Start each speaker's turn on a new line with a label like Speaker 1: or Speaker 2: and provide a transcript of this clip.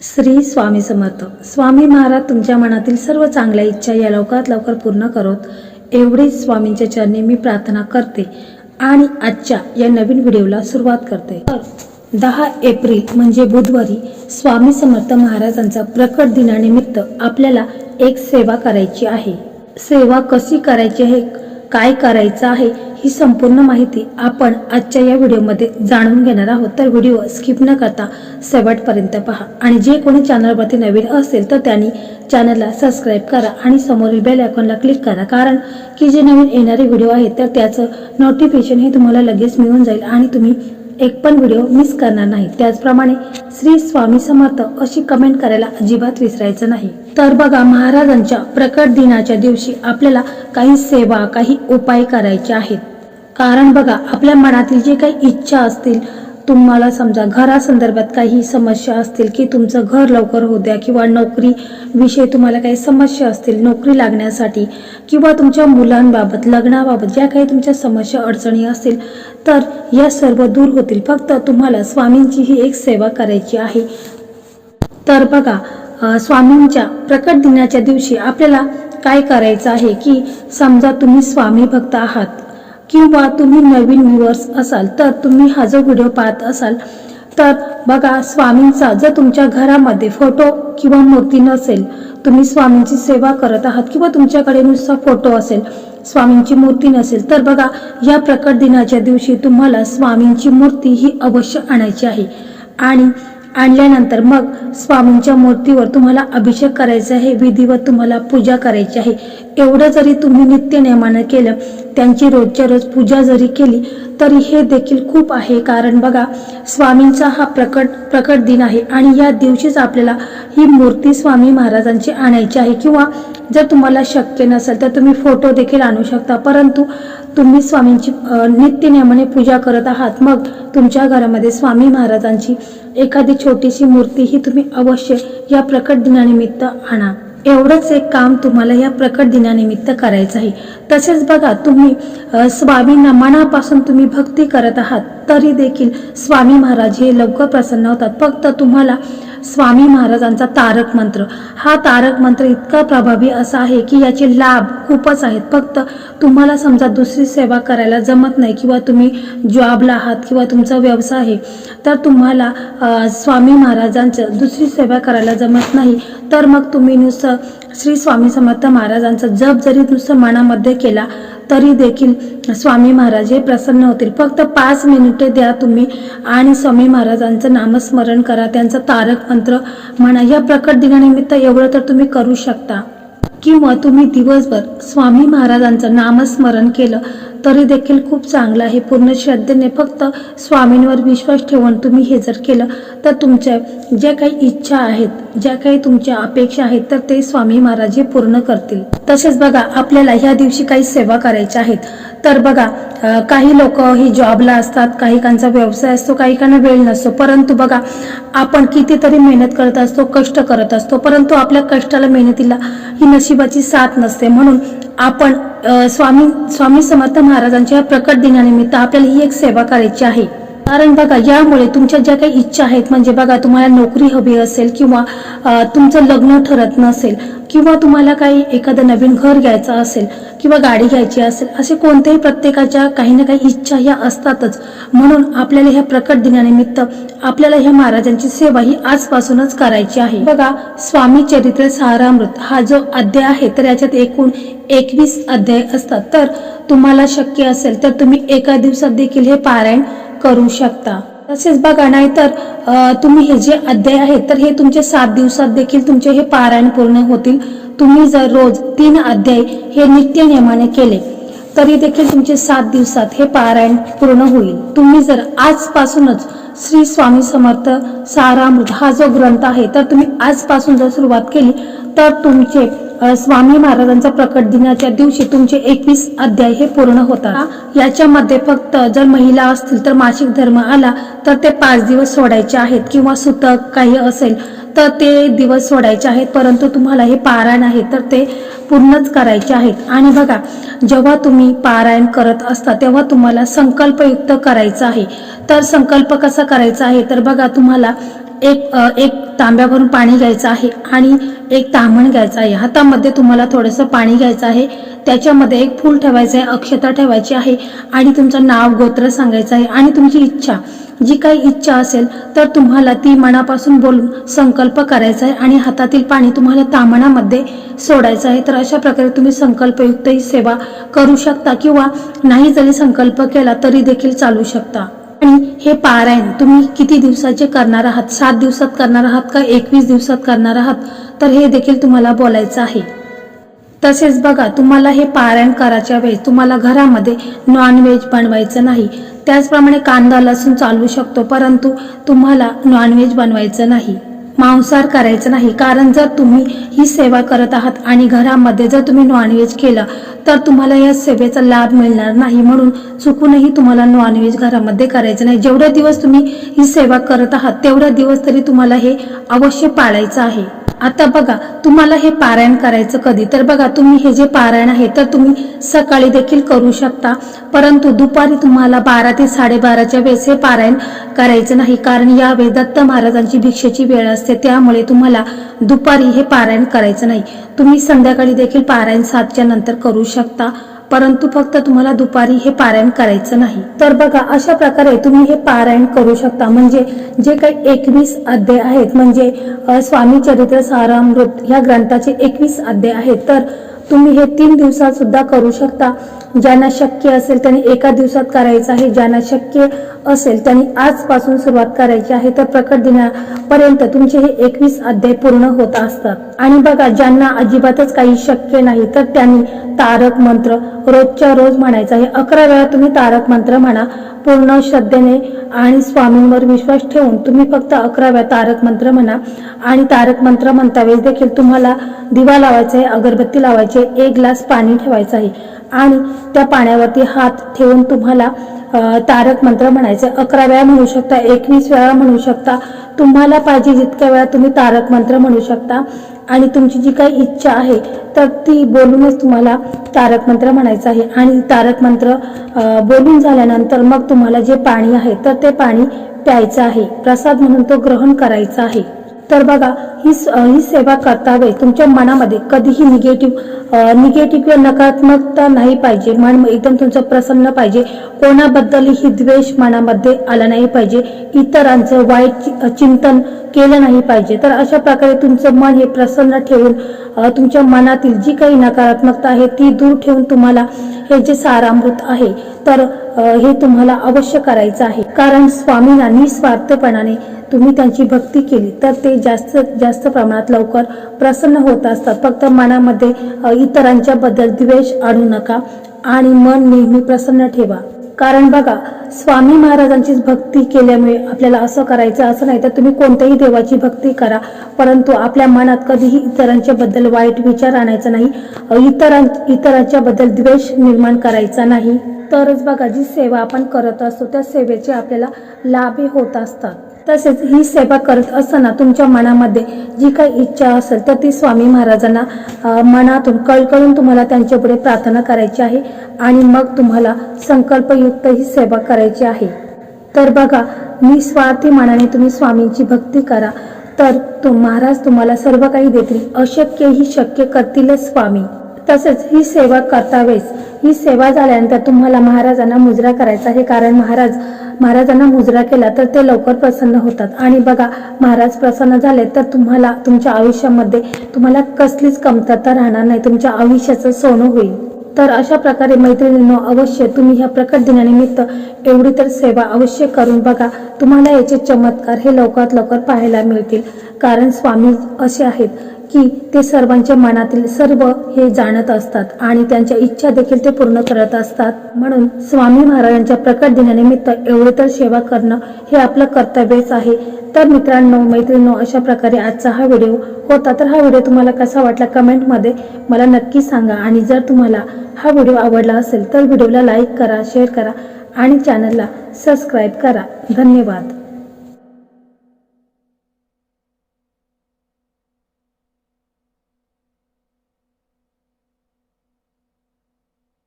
Speaker 1: श्री स्वामी समर्थ. स्वामी महाराज तुमच्या मनातील सर्व चांगल्या इच्छा या लवकरात लवकर पूर्ण करोत. एवढीच स्वामींच्या चरणी मी प्रार्थना करते आणि आजच्या या नवीन व्हिडिओला सुरुवात करते. तर दहा एप्रिल म्हणजे बुधवारी स्वामी समर्थ महाराजांचा प्रकट दिनानिमित्त आपल्याला एक सेवा करायची आहे. सेवा कशी करायची हे काय करायचं आहे ही संपूर्ण माहिती आपण आजच्या या व्हिडिओमध्ये जाणून घेणार आहोत. तर व्हिडिओ स्किप न करता शेवटपर्यंत पहा. आणि जे कोणी चॅनलवरती नवीन असेल तर त्यांनी चॅनलला सबस्क्राईब करा आणि समोरील बेल आयकॉनला क्लिक करा. कारण की जे नवीन येणारे व्हिडिओ आहेत तर त्याचं नोटिफिकेशन हे तुम्हाला लगेच मिळून जाईल आणि तुम्ही एक पण व्हिडिओ मिस करणार नाही. त्याचप्रमाणे श्री स्वामी समर्थ अशी कमेंट करायला अजिबात विसरायचं नाही. तर बघा महाराजांच्या प्रकट दिनाच्या दिवशी आपल्याला काही सेवा काही उपाय करायचे आहेत. कारण बघा आपल्या मनातील जे काही इच्छा असतील तुम्हाला समजा घरासंदर्भात काही समस्या असतील की तुमचं घर लवकर होऊ द्या किंवा नोकरी विषयी तुम्हाला काही समस्या असतील नोकरी लागण्यासाठी किंवा तुमच्या मुलांबाबत लग्नाबाबत ज्या काही तुमच्या समस्या अडचणी असतील तर या सर्व दूर होतील. फक्त तुम्हाला स्वामींची ही एक सेवा करायची आहे. तर बघा स्वामींच्या प्रकट दिनाच्या दिवशी आपल्याला काय करायचं आहे की समजा तुम्ही स्वामी भक्त आहात. किंवा तुम्ही नवीन व्ह्युअर्स असाल तर तुम्ही हा जो व्हिडिओ पाहत असाल तर बघा स्वामींचा जर तुमच्या घरामध्ये फोटो किंवा मूर्ती नसेल तुम्ही स्वामींची सेवा करत आहात किंवा तुमच्याकडे नुसता फोटो असेल स्वामींची मूर्ती नसेल तर बघा या प्रकट दिनाच्या दिवशी तुम्हाला स्वामींची मूर्ती ही अवश्य आणायची आहे. आणि आणल्यानंतर मग स्वामींच्या मूर्तीवर तुम्हाला अभिषेक करायचा आहे विधिवत तुम्हाला पूजा करायची आहे. एवढं जरी तुम्ही नित्यनियमानं केलं त्यांची रोजच्या रोज पूजा जरी केली तरी हे देखील खूप आहे. कारण बघा स्वामींचा हा प्रकट प्रकट दिन आहे आणि या दिवशीच आपल्याला ही मूर्ती स्वामी महाराजांची आणायची आहे. किंवा जर तुम्हाला शक्य नसेल तर तुम्ही फोटो देखील आणू शकता. परंतु तुम्ही स्वामींची नित्यनियमाने नित्य पूजा करत आहात मग तुमच्या घरामध्ये स्वामी महाराजांची एखादी छोटीशी मूर्ती ही तुम्ही अवश्य या प्रकट दिनानिमित्त आणा. एवढंच एक काम तुम्हाला या प्रकट दिनानिमित्त करायचं आहे. तसेच बघा तुम्ही स्वामींना मनापासून तुम्ही भक्ती करत आहात तरी देखील स्वामी महाराज हे लवकर प्रसन्न होतात. फक्त तुम्हाला स्वामी महाराजांचा तारक मंत्र. हा तारक मंत्र इतका प्रभावी असा आहे की याचे लाभ खूपच आहेत. फक्त तुम्हाला समजा दुसरी सेवा करायला जमत नाही किंवा तुम्ही जॉबला आहात किंवा तुमचा व्यवसाय आहे तर तुम्हाला स्वामी महाराजांचं दुसरी सेवा करायला जमत नाही. तर मग तुम्ही नुसतं श्री स्वामी समर्थ महाराजांचा जप जरी नुसतं मनामध्ये केला तरी देखील स्वामी महाराज हे प्रसन्न होतील. फक्त पाच मिनिटे द्या तुम्ही आणि स्वामी महाराजांचं नामस्मरण करा त्यांचं तारक मंत्र म्हणा. या प्रकट दिनानिमित्त एवढं तर तुम्ही करू शकता. किंवा तुम्ही दिवसभर स्वामी महाराजांचं नामस्मरण केलं तरी देखील खूप चांगलं आहे. पूर्ण श्रद्धेने फक्त स्वामींवर विश्वास ठेवून तुम्ही हे जर केलं तर तुमच्या ज्या काही इच्छा आहेत ज्या काही तुमच्या अपेक्षा आहेत तर ते स्वामी महाराज हे पूर्ण करतील. तसेच बघा आपल्याला ह्या दिवशी काही सेवा करायच्या आहेत. तर बघा काही लोक ही जॉबला असतात काहीकांचा व्यवसाय असतो काहीकांना वेळ नसतो. परंतु बघा आपण कितीतरी मेहनत करत असतो कष्ट करत असतो. परंतु आपल्या कष्टाला मेहनतीला ही नशिबाची साथ नसते. म्हणून आपण स्वामी स्वामी समर्थ महाराजांच्या या प्रकट दिनानिमित्त आपल्याला ही एक सेवा करायची आहे. कारण बघा यामुळे तुमच्या ज्या काही इच्छा आहेत म्हणजे बघा तुम्हाला नोकरी हवी असेल किंवा तुमचं लग्न ठरत नसेल किंवा तुम्हाला काही एखादं नवीन घर घ्यायचं असेल किंवा गाडी घ्यायची असेल असे कोणत्याही प्रत्येकाच्या काही ना काही इच्छा ह्या असतातच. म्हणून आपल्याला ह्या प्रकट दिनानिमित्त आपल्याला ह्या महाराजांची सेवा ही आजपासूनच करायची आहे. बघा स्वामी चरित्र सारामृत हा जो अध्याय आहे तर याच्यात एकूण एकवीस अध्याय असतात. तर तुम्हाला शक्य असेल तर तुम्ही एका दिवसात देखील हे पारायण करू शकता. तसेच बघा नाहीतर तर तुम्ही हे जे अध्याय आहेत तर हे तुमचे सात दिवसात देखील तुमचे हे पारायण पूर्ण होतील. तुम्ही जर रोज तीन अध्याय हे नित्य नियमाने केले तरी देखील तुमचे सात दिवसात हे पारायण पूर्ण होईल. तुम्ही जर आजपासूनच श्री स्वामी समर्थ सारामृत हा जो ग्रंथ आहे तर तुम्ही आजपासून जर सुरुवात केली तर तुमचे स्वामी महाराजांचा प्रकट दिनाच्या दिवशी तुमचे एकवीस अध्याय हे पूर्ण होतात. याच्यामध्ये फक्त जर महिला असतील तर मासिक धर्म आला तर ते पाच दिवस सोडायचे आहेत किंवा सुतक काही असेल तर ते दिवस सोडायचे आहेत. परंतु तुम्हाला हे पारायण आहे तर ते पूर्णच करायचे आहेत. आणि बघा जेव्हा तुम्ही पारायण करत असता तेव्हा तुम्हाला संकल्पयुक्त करायचं आहे. तर संकल्प कसा करायचा आहे? तर बघा तुम्हाला एक एक तांब्यावरून पाणी घ्यायचं आहे आणि एक तांबण घ्यायचं आहे. हातामध्ये तुम्हाला थोडंसं पाणी घ्यायचं आहे. त्याच्यामध्ये एक फूल ठेवायचं आहे अक्षता ठेवायची आहे आणि तुमचं नाव गोत्र सांगायचं आहे. आणि तुमची इच्छा जी काही इच्छा असेल तर तुम्हाला ती मनापासून बोलून संकल्प करायचा आहे आणि हातातील पाणी तुम्हाला तामणामध्ये सोडायचं आहे. तर अशा प्रकारे तुम्ही संकल्पयुक्त ही सेवा करू शकता किंवा नाही जरी संकल्प केला तरी देखील चालू शकता. आणि हे पारायण तुम्ही किती दिवसाचे करणार आहात? सात दिवसात करणार आहात का एकवीस दिवसात करणार आहात? तर हे देखील तुम्हाला बोलायचं आहे. तसेच बघा तुम्हाला हे पारायण करायच्या वेळेस तुम्हाला घरामध्ये नॉनव्हेज बनवायचं नाही. त्याचप्रमाणे कांदा लसूण चालवू शकतो परंतु तुम्हाला नॉनव्हेज बनवायचं नाही. मांसाहार करायचं नाही. कारण जर तुम्ही ही सेवा करत आहात आणि घरामध्ये जर तुम्ही नॉनव्हेज केलं तर तुम्हाला या सेवेचा लाभ मिळणार नाही. म्हणून चुकूनही तुम्हाला नॉनव्हेज घरामध्ये करायचं नाही. जेवढे दिवस तुम्ही ही सेवा करत आहात तेवढे दिवस तरी तुम्हाला हे अवश्य पाळायचं आहे. आता बघा तुम्हाला हे पारायण करायचं कधी? तर बघा तुम्ही हे जे पारायण आहे तर तुम्ही सकाळी देखील करू शकता. परंतु दुपारी तुम्हाला बारा ते साडेबाराच्या वेळेस हे पारायण करायचं नाही कारण यावेळी दत्त महाराजांची भिक्षेची वेळ असते त्यामुळे तुम्हाला दुपारी हे पारायण करायचं नाही. तुम्ही संध्याकाळी देखील पारायण सातच्या नंतर करू शकता. परंतु फक्त तुम्हाला दुपारी हे पारायण करायचं नाही. तर बघा अशा प्रकारे तुम्ही हे पारायण करू शकता. म्हणजे जे काही एकवीस अध्याय आहेत म्हणजे स्वामी चरित्र सारामृत ह्या ग्रंथाचे एकवीस अध्याय आहेत. तर तुम्ही हे तीन दिवसात सुद्धा करू शकता. ज्यांना शक्य असेल त्यांनी एका दिवसात करायचं आहे. ज्यांना शक्य असेल त्यांनी आजपासून सुरुवात करायची आहे. तर प्रकट दिनापर्यंत तुमचे हे एकवीस अध्याय पूर्ण होत असतात. आणि बघा ज्यांना अजिबातच काही शक्य नाही तर त्यांनी तारक मंत्र रोजच्या रोज म्हणायचा आहे. अकरा वेळा तुम्ही तारक मंत्र म्हणा पूर्ण श्रद्धेने आणि स्वामींवर विश्वास ठेवून तुम्ही फक्त अकरा वेळा तारक मंत्र म्हणा. आणि तारक मंत्र म्हणता वेळेस देखील तुम्हाला दिवा लावायचा आहे अगरबत्ती लावायची आहे एक ग्लास पाणी ठेवायचं आहे. आणि त्या पाण्यावरती हात ठेवून तुम्हाला तारक मंत्र म्हणायचं अकरा वेळा म्हणू शकता एकवीस वेळा म्हणू शकता. तुम्हाला पाहिजे जितक्या वेळा तुम्ही तारक मंत्र म्हणू शकता. आणि तुमची जी काही इच्छा आहे तर ती बोलूनच तुम्हाला तारक मंत्र म्हणायचं आहे. आणि तारक मंत्र बोलून झाल्यानंतर मग तुम्हाला जे पाणी आहे तर ते पाणी प्यायचं आहे. प्रसाद म्हणून तो ग्रहण करायचा आहे. तर बघा ही ही सेवा करता वेळी तुमच्या मनामध्ये कधीही निगेटिव्ह निगेटिव्ह किंवा नकारात्मकता नाही पाहिजे. मन एकदम तुमचं प्रसन्न पाहिजे. कोणाबद्दलही द्वेष मनामध्ये आला नाही पाहिजे. इतरांचं वाईट चि- चिंतन केलं नाही पाहिजे. तर अशा प्रकारे तुमचं मन हे प्रसन्न ठेवून तुमच्या मनातील जी काही नकारात्मकता आहे ती दूर ठेवून तुम्हाला हे जे सारामृत आहे तर हे तुम्हाला अवश्य करायचं आहे. कारण स्वामींना निस्वार्थपणाने तुम्ही त्यांची भक्ती केली तर ते जास्त जास्त प्रमाणात लवकर प्रसन्न होत असतात. फक्त मनामध्ये इतरांच्याबद्दल इतरांच्या बद्दल द्वेष आणू नका आणि मन नेहमी प्रसन्न ठेवा. कारण बघा स्वामी महाराजांचीच भक्ती केल्यामुळे आपल्याला असं करायचं असं नाही तर तुम्ही कोणत्याही देवाची भक्ती करा. परंतु आपल्या मनात कधीही इतरांच्या बद्दल वाईट विचार आणायचा नाही इतरां इतरांच्या बद्दल द्वेष निर्माण करायचा नाही. तरच बघा जी सेवा आपण करत असतो त्या सेवेचे आपल्याला लाभही होत असतात. तसेच ही सेवा करत असताना तुमच्या मनामध्ये जी काही इच्छा असेल तर ती स्वामी महाराजांना मनातून कळकळून तुम्हाला त्यांच्यापुढे प्रार्थना करायची आहे आणि मग तुम्हाला संकल्पयुक्त ही सेवा करायची आहे. तर बघा निस्वार्थी मनाने तुम्ही स्वामींची भक्ती करा तर तो महाराज तुम्हाला सर्व काही देतील अशक्य ही शक्य करतीलच स्वामी. तसेच ही सेवा करता वेळेस ही सेवा झाल्यानंतर तुम्हाला महाराजांना मुजरा करायचा आहे कारण महाराज महाराजांना मुजरा केला तर ते लवकर प्रसन्न होतात. आणि बघा महाराज प्रसन्न झाले तर तुम्हाला तुमच्या आयुष्यामध्ये तुम्हाला कसलीच कमतरता राहणार नाही. तुमच्या आयुष्याचं सोनं होईल. तर अशा प्रकारे मैत्रिणींनो अवश्य तुम्ही ह्या प्रकट दिनानिमित्त एवढी तर सेवा अवश्य करून बघा. तुम्हाला याचे चमत्कार हे लवकरात लवकर पाहायला मिळतील. कारण स्वामी असे आहेत. की ते सर्वांच्या मनातील सर्व हे जाणत असतात आणि त्यांच्या इच्छा देखील ते पूर्ण करत असतात. म्हणून स्वामी महाराजांच्या प्रकट दिनानिमित्त एवढे तर सेवा करणं हे आपलं कर्तव्यच आहे. तर मित्रांनो मैत्रिणींनो अशा प्रकारे आजचा हा व्हिडिओ होता. तर हा व्हिडिओ तुम्हाला कसा वाटला कमेंटमध्ये मला नक्की सांगा. आणि जर तुम्हाला हा व्हिडिओ आवडला असेल तर व्हिडिओला लाईक करा शेअर करा आणि चॅनलला सबस्क्राईब करा. धन्यवाद.